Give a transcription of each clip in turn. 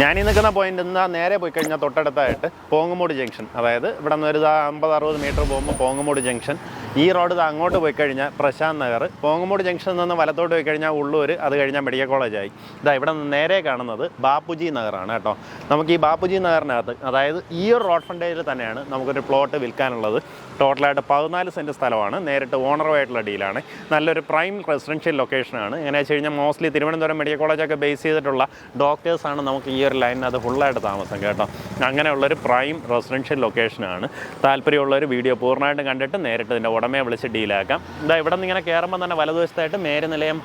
ഞാൻ ഈ നിൽക്കുന്ന പോയിന്റ് നിന്ന് നേരെ പോയി കഴിഞ്ഞാൽ തൊട്ടടുത്തായിട്ട് പോങ്ങമോട് ജംഗ്ഷൻ അതായത് ഇവിടെ നിന്ന് ഒരു അമ്പത് അറുപത് മീറ്റർ പോകുമ്പോൾ പോങ്ങമോട് ജംഗ്ഷൻ ഈ റോഡ് അങ്ങോട്ട് പോയി കഴിഞ്ഞാൽ പ്രശാന്ത് നഗർ. പോങ്ങുമൂട് ജംഗ്ഷനിൽ നിന്ന് വലത്തോട്ട് പോയി കഴിഞ്ഞാൽ ഉള്ളൂർ അത് കഴിഞ്ഞാൽ മെഡിക്കൽ കോളേജായി. ഇതാ ഇവിടെ നിന്ന് നേരെ കാണുന്നത് ബാപ്പുജി നഗറാണ് കേട്ടോ. നമുക്ക് ഈ ബാപ്പുജി നഗറിനകത്ത് അതായത് ഈ ഒരു റോഡ് ഫ്രണ്ടേജിൽ തന്നെയാണ് നമുക്കൊരു പ്ലോട്ട് വിൽക്കാനുള്ളത്. ടോട്ടലായിട്ട് പതിനാല് സെന്റ് സ്ഥലമാണ് നേരിട്ട് ഓണറുമായിട്ടുള്ള ഡീലാണ് നല്ലൊരു പ്രൈം റെസിഡൻഷ്യൽ ലൊക്കേഷനാണ് എങ്ങനെ വെച്ച് കഴിഞ്ഞാൽ മോസ്റ്റ്ലി തിരുവനന്തപുരം മെഡിക്കൽ കോളേജൊക്കെ ബേസ് ചെയ്തിട്ടുള്ള ഡോക്ടേഴ്സാണ് നമുക്ക് ഈ ഒരു ലൈനിനകത്ത് ഫുള്ളായിട്ട് താമസം കേട്ടോ. അങ്ങനെയുള്ളൊരു പ്രൈം റെസിഡൻഷ്യൽ ലൊക്കേഷനാണ് താല്പര്യമുള്ളൊരു വീഡിയോ പൂർണമായിട്ടും കണ്ടിട്ട് നേരിട്ട് ഇതിന്റെ ഉടമയെ വിളിച്ച് ഡീലാക്കാം. ഇതാ ഇവിടെ നിന്ന് ഇങ്ങനെ കയറുമ്പോൾ തന്നെ വലതുവശത്തായിട്ട് മേരുനിലയം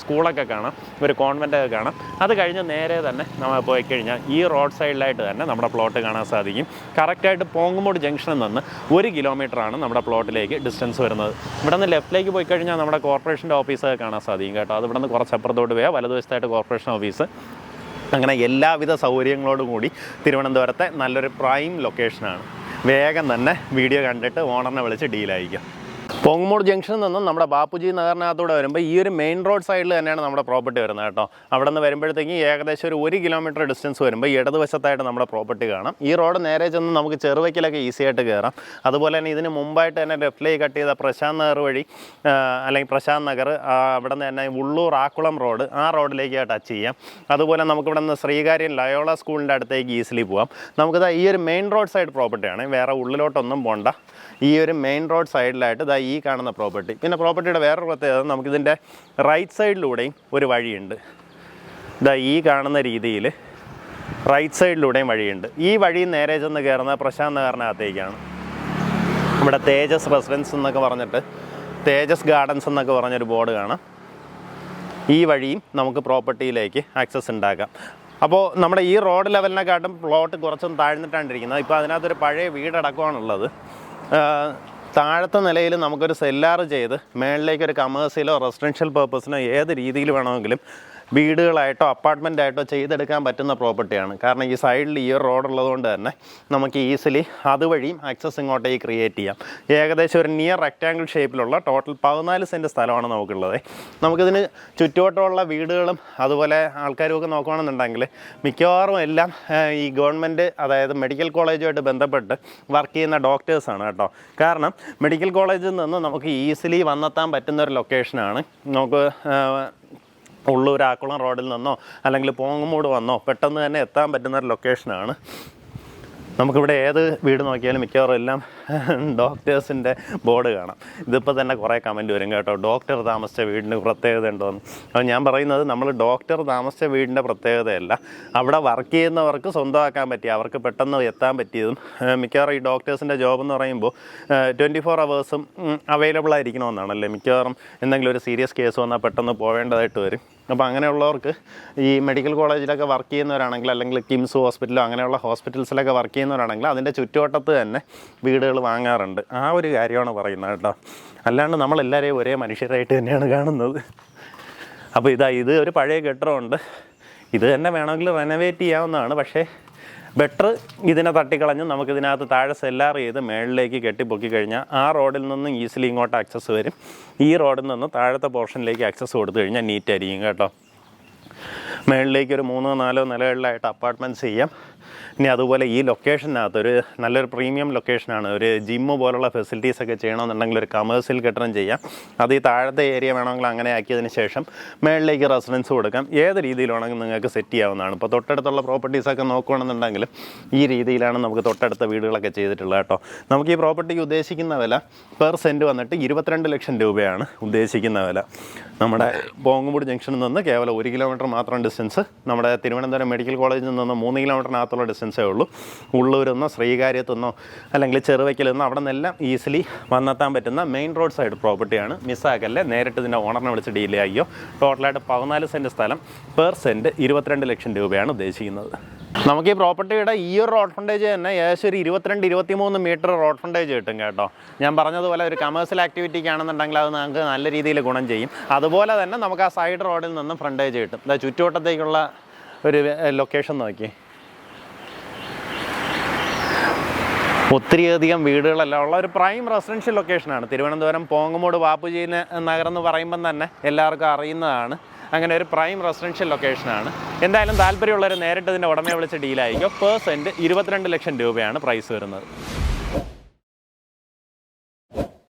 സ്കൂളൊക്കെ കാണാം. ഒരു കോൺവെന്റ് ഒക്കെ കാണാം. അത് കഴിഞ്ഞ് നേരെ തന്നെ നമ്മൾ പോയി കഴിഞ്ഞാൽ ഈ റോഡ് സൈഡിലായിട്ട് തന്നെ നമ്മുടെ പ്ലോട്ട് കാണാൻ സാധിക്കും. കറക്റ്റായിട്ട് പോങ്ങുമോട് ജംഗ്ഷനിൽ നിന്ന് ഒരു കിലോമീറ്ററാണ് നമ്മുടെ പ്ലോട്ടിലേക്ക് ഡിസ്റ്റൻസ് വരുന്നത്. ഇവിടെ നിന്ന് ലെഫ്റ്റിലേക്ക് പോയി കഴിഞ്ഞാൽ നമ്മുടെ കോർപ്പറേഷന്റെ ഓഫീസൊക്കെ കാണാൻ സാധിക്കും കേട്ടോ. അത് ഇവിടെ നിന്ന് കുറച്ച് അപ്പുറത്തോട്ട് പോയാൽ വലതുവശത്തായിട്ട് കോർപ്പറേഷൻ ഓഫീസ് അങ്ങനെ എല്ലാവിധ സൗകര്യങ്ങളോടും കൂടി തിരുവനന്തപുരത്തെ നല്ലൊരു പ്രൈം ലൊക്കേഷനാണ് വേഗം തന്നെ വീഡിയോ കണ്ടിട്ട് ഓണറിനെ വിളിച്ച് ഡീലായിരിക്കും പൊങ്ങമൂട് ജംഗ്ഷനിൽ നിന്നും നമ്മുടെ ബാപ്പുജി നഗറിനകത്തൂടെ വരുമ്പോൾ ഈ ഒരു മെയിൻ റോഡ് സൈഡിൽ തന്നെയാണ് നമ്മുടെ പ്രോപ്പർട്ടി വരുന്നത് കേട്ടോ. അവിടെ നിന്ന് വരുമ്പോഴത്തേക്കും ഏകദേശം ഒരു ഒരു കിലോമീറ്റർ ഡിസ്റ്റൻസ് വരുമ്പോൾ ഇടതുവശത്തായിട്ട് നമ്മുടെ പ്രോപ്പർട്ടി കാണാം. ഈ റോഡ് നേരെ ചെന്ന് നമുക്ക് ചെറുവയ്ക്കലൊക്കെ ഈസി ആയിട്ട് കയറാം. അതുപോലെ തന്നെ ഇതിന് മുമ്പായിട്ട് തന്നെ ലെഫ്റ്റിലേക്ക് കട്ട് ചെയ്ത പ്രശാന്ത് നഗർ വഴി അല്ലെങ്കിൽ പ്രശാന്ത് നഗർ അവിടെ നിന്ന് തന്നെ ഉള്ളൂർ ആക്കുളം റോഡ് ആ റോഡിലേക്ക് ടച്ച് ചെയ്യാം. അതുപോലെ നമുക്കിവിടെ നിന്ന് ശ്രീകാര്യം ലയോള സ്കൂളിന്റെ അടുത്തേക്ക് ഈസിലി പോവാം. നമുക്കിതാ ഈ ഒരു മെയിൻ റോഡ് സൈഡ് പ്രോപ്പർട്ടിയാണ് വേറെ ഉള്ളിലോട്ടൊന്നും പോണ്ട. ഈ ഒരു മെയിൻ റോഡ് സൈഡിലായിട്ട് ഇതാ കാണുന്ന പ്രോപ്പർട്ടി പിന്നെ പ്രോപ്പർട്ടിയുടെ വേറൊരു പ്രത്യേകത നമുക്കിതിന്റെ റൈറ്റ് സൈഡിലൂടെയും ഒരു വഴിയുണ്ട്. ഇതാ ഈ കാണുന്ന രീതിയിൽ റൈറ്റ് സൈഡിലൂടെയും വഴിയുണ്ട്. ഈ വഴി നേരെ ചെന്ന് കയറുന്ന പ്രശാന്ത് നഗറിനകത്തേക്കാണ്. ഇവിടെ തേജസ് റെസിഡൻസ് എന്നൊക്കെ പറഞ്ഞിട്ട് തേജസ് ഗാർഡൻസ് എന്നൊക്കെ പറഞ്ഞൊരു ബോർഡ് കാണാം. ഈ വഴിയും നമുക്ക് പ്രോപ്പർട്ടിയിലേക്ക് ആക്സസ് ഉണ്ടാക്കാം. അപ്പോൾ നമ്മുടെ ഈ റോഡ് ലെവലിനെക്കാട്ടും പ്ലോട്ട് കുറച്ചും താഴ്ന്നിട്ടാണ്ടിരിക്കുന്നത് ഇപ്പോൾ അതിനകത്തൊരു പഴയ വീടടക്കമാണുള്ളത്. താഴത്തെ നിലയിൽ നമുക്കൊരു സെല്ലാർ ചെയ്ത് മേളിലേക്ക് ഒരു കമേഴ്സ്യലോ റെസിഡൻഷ്യൽ പർപ്പസിനോ ഏത് രീതിയിൽ വേണമെങ്കിലും വീടുകളായിട്ടോ അപ്പാർട്ട്മെന്റ് ആയിട്ടോ ചെയ്തെടുക്കാൻ പറ്റുന്ന പ്രോപ്പർട്ടിയാണ്. കാരണം ഈ സൈഡിൽ ഈ ഒരു റോഡ് ഉള്ളതുകൊണ്ട് തന്നെ നമുക്ക് ഈസിലി അതുവഴിയും ആക്സസ് ഇങ്ങോട്ടേക്ക് ക്രിയേറ്റ് ചെയ്യാം. ഏകദേശം ഒരു നിയർ റെക്റ്റാങ്കിൾ ഷേപ്പിലുള്ള ടോട്ടൽ പതിനാല് സെന്റ് സ്ഥലമാണ് നമുക്കുള്ളത്. നമുക്കിതിന് ചുറ്റുവട്ടമുള്ള വീടുകളും അതുപോലെ ആൾക്കാരും ഒക്കെ നോക്കുകയാണെന്നുണ്ടെങ്കിൽ മിക്കവാറും എല്ലാം ഈ ഗവൺമെന്റ് അതായത് മെഡിക്കൽ കോളേജുമായിട്ട് ബന്ധപ്പെട്ട് വർക്ക് ചെയ്യുന്ന ഡോക്ടേഴ്സാണ് കേട്ടോ. കാരണം മെഡിക്കൽ കോളേജിൽ നിന്ന് നമുക്ക് ഈസിലി വന്നെത്താൻ പറ്റുന്ന ഒരു ലൊക്കേഷനാണ്. നമുക്ക് ഉള്ളൂർ ആക്കുളം റോഡിൽ നിന്നോ അല്ലെങ്കിൽ പോങ്ങുമൂട് വന്നോ പെട്ടെന്ന് തന്നെ എത്താൻ പറ്റുന്ന ഒരു ലൊക്കേഷനാണ് നമുക്കിവിടെ ഏത് വീട് നോക്കിയാലും മിക്കവാറും എല്ലാം ഡോക്ടേഴ്സിന്റെ ബോർഡ് കാണാം. ഇതിപ്പോൾ തന്നെ കുറേ കമന്റ് വരും കേട്ടോ. ഡോക്ടർ താമസിച്ച വീടിന് പ്രത്യേകത ഉണ്ടോയെന്ന് അപ്പോൾ ഞാൻ പറയുന്നത് നമ്മൾ ഡോക്ടർ താമസിച്ച വീടിന്റെ പ്രത്യേകതയല്ല. അവിടെ വർക്ക് ചെയ്യുന്നവർക്ക് സ്വന്തമാക്കാൻ പറ്റിയ അവർക്ക് പെട്ടെന്ന് എത്താൻ പറ്റിയതും മിക്കവാറും ഈ ഡോക്ടേഴ്സിന്റെ ജോബ് എന്ന് പറയുമ്പോൾ ട്വന്റി ഫോർ അവേഴ്സും അവൈലബിൾ ആയിരിക്കണമെന്നാണല്ലേ. മിക്കവാറും എന്തെങ്കിലും ഒരു സീരിയസ് കേസ് വന്നാൽ പെട്ടെന്ന് പോവേണ്ടതായിട്ട് വരും. അപ്പോൾ അങ്ങനെയുള്ളവർക്ക് ഈ മെഡിക്കൽ കോളേജിലൊക്കെ വർക്ക് ചെയ്യുന്നവരാണെങ്കിൽ അല്ലെങ്കിൽ കിംസ് ഹോസ്പിറ്റലോ അങ്ങനെയുള്ള ഹോസ്പിറ്റൽസിലൊക്കെ വർക്ക് ചെയ്യുന്നവരാണെങ്കിൽ അതിന്റെ ചുറ്റുവട്ടത്ത് തന്നെ വീടുകൾ വാങ്ങാറുണ്ട്. ആ ഒരു കാര്യമാണ് പറയുന്നത് കേട്ടോ. അല്ലാണ്ട് നമ്മളെല്ലാവരെയും ഒരേ മനുഷ്യരായിട്ട് തന്നെയാണ് കാണുന്നത്. അപ്പോൾ ഇതാ ഇത് ഒരു പഴയ കെട്ടിടമുണ്ട്. ഇത് തന്നെ വേണമെങ്കിൽ റെനോവേറ്റ് ചെയ്യാവുന്നതാണ്. പക്ഷേ ബെറ്റർ ഇതിനെ തട്ടിക്കളഞ്ഞ് നമുക്കിതിനകത്ത് താഴെ സെല്ലാർ ചെയ്ത് മേളിലേക്ക് കെട്ടിപ്പൊക്കി കഴിഞ്ഞാൽ ആ റോഡിൽ നിന്ന് ഈസിലി ഇങ്ങോട്ട് ആക്സസ് വരും. ഈ റോഡിൽ നിന്ന് താഴത്തെ പോർഷനിലേക്ക് ആക്സസ് കൊടുത്തു കഴിഞ്ഞാൽ നീറ്റായിരിക്കും കേട്ടോ. മേളിലേക്ക് ഒരു മൂന്നോ നാലോ നിലകളിലായിട്ട് അപ്പാർട്ട്മെന്റ്സ് ചെയ്യാം. ഇനി അതുപോലെ ഈ ലൊക്കേഷനകത്ത് ഒരു നല്ലൊരു പ്രീമിയം ലൊക്കേഷനാണ് ഒരു ജിമ്മ് പോലുള്ള ഫെസിലിറ്റീസ് ഒക്കെ ചെയ്യണമെന്നുണ്ടെങ്കിൽ ഒരു കമേഴ്സ്യൽ കെട്ടിടം ചെയ്യാം. അത് ഈ താഴത്തെ ഏരിയ വേണമെങ്കിൽ അങ്ങനെ ആക്കിയതിന് ശേഷം മേളിലേക്ക് റെസിഡൻസ് കൊടുക്കാം. ഏത് രീതിയിൽ വേണമെങ്കിൽ നിങ്ങൾക്ക് സെറ്റ് ചെയ്യാവുന്നതാണ്. ഇപ്പോൾ തൊട്ടടുത്തുള്ള പ്രോപ്പർട്ടീസൊക്കെ നോക്കുകയാണെന്നുണ്ടെങ്കിൽ ഈ രീതിയിലാണ് നമുക്ക് തൊട്ടടുത്ത വീടുകളൊക്കെ ചെയ്തിട്ടുള്ളത് കേട്ടോ. നമുക്ക് ഈ പ്രോപ്പർട്ടിക്ക് ഉദ്ദേശിക്കുന്ന വില പെർ സെന്റ് വന്നിട്ട് ഇരുപത്തിരണ്ട് ലക്ഷം രൂപയാണ് ഉദ്ദേശിക്കുന്ന വില. നമ്മുടെ പോങ്ങുമൂട് ജംഗ്ഷനിൽ നിന്ന് കേവലം ഒരു കിലോമീറ്റർ മാത്രം ഡിസ്റ്റൻസ് നമ്മുടെ തിരുവനന്തപുരം മെഡിക്കൽ കോളേജിൽ നിന്ന് മൂന്ന് കിലോമീറ്ററിനകത്തുള്ള ഡിസ്റ്റൻസേ ഉള്ളൂ. ഉള്ളൂരിൽ നിന്നോ അല്ലെങ്കിൽ ചെറുവയ്ക്കൽ അവിടെ നിന്നെല്ലാം ഈസിലി വന്നെത്താൻ പറ്റുന്ന മെയിൻ റോഡ് സൈഡ് പ്രോപ്പർട്ടിയാണ് മിസ്സാക്കല്ലേ നേരിട്ട് ഇതിന്റെ ഓണറിനെ വിളിച്ച് ഡീൽ ആക്കിയോ ടോട്ടലായിട്ട് പതിനാല് സെന്റ് സ്ഥലം പെർ സെന്റ് ഇരുപത്തിരണ്ട് ലക്ഷം രൂപയാണ് ഉദ്ദേശിക്കുന്നത്. നമുക്ക് ഈ പ്രോപ്പർട്ടിയുടെ ഈ ഒരു റോഡ് ഫ്രണ്ടേജ് തന്നെ ഏകദേശം ഒരു ഇരുപത്തിരണ്ട് ഇരുപത്തിമൂന്ന് മീറ്റർ റോഡ് ഫ്രണ്ടേജ് കിട്ടും കേട്ടോ. ഞാൻ പറഞ്ഞതുപോലെ ഒരു കമേഴ്സ്യൽ ആക്ടിവിറ്റിക്ക് ആണെന്നുണ്ടെങ്കിൽ അത് നമുക്ക് നല്ല രീതിയിൽ ഗുണം ചെയ്യും. അതുപോലെ തന്നെ നമുക്ക് ആ സൈഡ് റോഡിൽ നിന്നും ഫ്രണ്ടേജ് കിട്ടും. അതായത് ചുറ്റുവട്ടത്തേക്കുള്ള ഒരു ലൊക്കേഷൻ നോക്കി. ഒത്തിരിയധികം വീടുകളെല്ലാം ഉള്ള ഒരു പ്രൈം റെസിഡൻഷ്യൽ ലൊക്കേഷനാണ് തിരുവനന്തപുരം പോങ്ങമൂട് വാപ്പുജി നഗരം എന്ന് പറയുമ്പം തന്നെ എല്ലാവർക്കും അറിയുന്നതാണ്. അങ്ങനെ ഒരു പ്രൈം റെസിഡൻഷ്യൽ ലൊക്കേഷനാണ് എന്തായാലും താല്പര്യമുള്ളവർ നേരിട്ട് ഇതിന്റെ ഉടമയെ വിളിച്ച് ഡീലായിരിക്കും പേഴ്സന്റ് ഇരുപത്തിരണ്ട് ലക്ഷം രൂപയാണ് പ്രൈസ് വരുന്നത്.